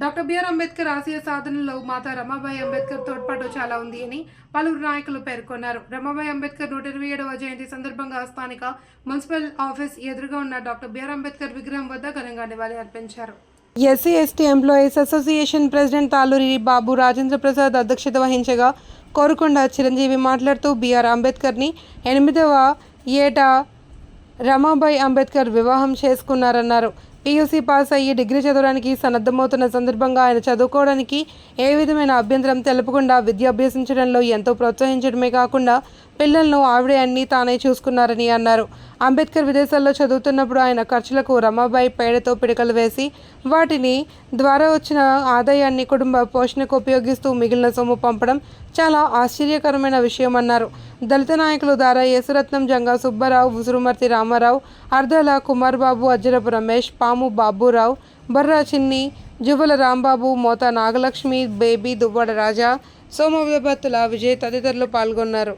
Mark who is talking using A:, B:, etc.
A: Doctor BR Ambedkar ఆశయ సాధనలో మాతా రమాబాయి అంబేద్కర్ తోడ్పాటు చాలా ఉంది అని పలువురు నాయకులు పేర్కొన్నారు. రమాబాయి అంబేద్కర్ నూట ఇరవై ఏడవ జయంతి సందర్భంగా స్థానిక మున్సిపల్ ఆఫీస్ ఎదురుగా ఉన్న డాక్టర్ బిఆర్ అంబేద్కర్ విగ్రహం వద్ద ఘనంగా నివాళి అర్పించారు. SC ST employees association president Taluri Babu Rajendra Prasad అధ్యక్షత వహించగా కోరుకొండ చిరంజీవి మాట్లాడుతూ బిఆర్ అంబేద్కర్ని ఎనిమిదవ ఏటా రమాబాయి అంబేద్కర్ వివాహం చేసుకున్నారన్నారు. పీయూసీ పాస్ అయ్యి డిగ్రీ చదవడానికి సన్నద్ధమవుతున్న సందర్భంగా ఆయన చదువుకోవడానికి ఏ విధమైన అభ్యంతరం తెలపకుండా విద్య అభ్యసించడంలో ఎంతో ప్రోత్సహించడమే కాకుండా పిల్లలను ఆవిడే అన్ని తానే చూసుకున్నారని అన్నారు. అంబేద్కర్ విదేశాల్లో చదువుతున్నప్పుడు ఆయన ఖర్చులకు రమాబాయి పేడతో పిడకలు వేసి వాటిని ద్వారా వచ్చిన ఆదాయాన్ని కుటుంబ పోషణకు ఉపయోగిస్తూ మిగిలిన సొమ్ము పంపడం చాలా ఆశ్చర్యకరమైన విషయం అన్నారు. దళిత నాయకులు దారా యేసురత్నం జంగా సుబ్బారావు ఉసురుమర్తి రామారావు అర్ధల కుమార్ బాబు అజ్జరపు రమేష్ పాము బాబురావు బర్రా చిన్ని జువ్వల రాంబాబు మోత నాగలక్ష్మి బేబీ దువ్వడ రాజా సోమవిభత్తుల విజయ్ తదితరులు పాల్గొన్నారు.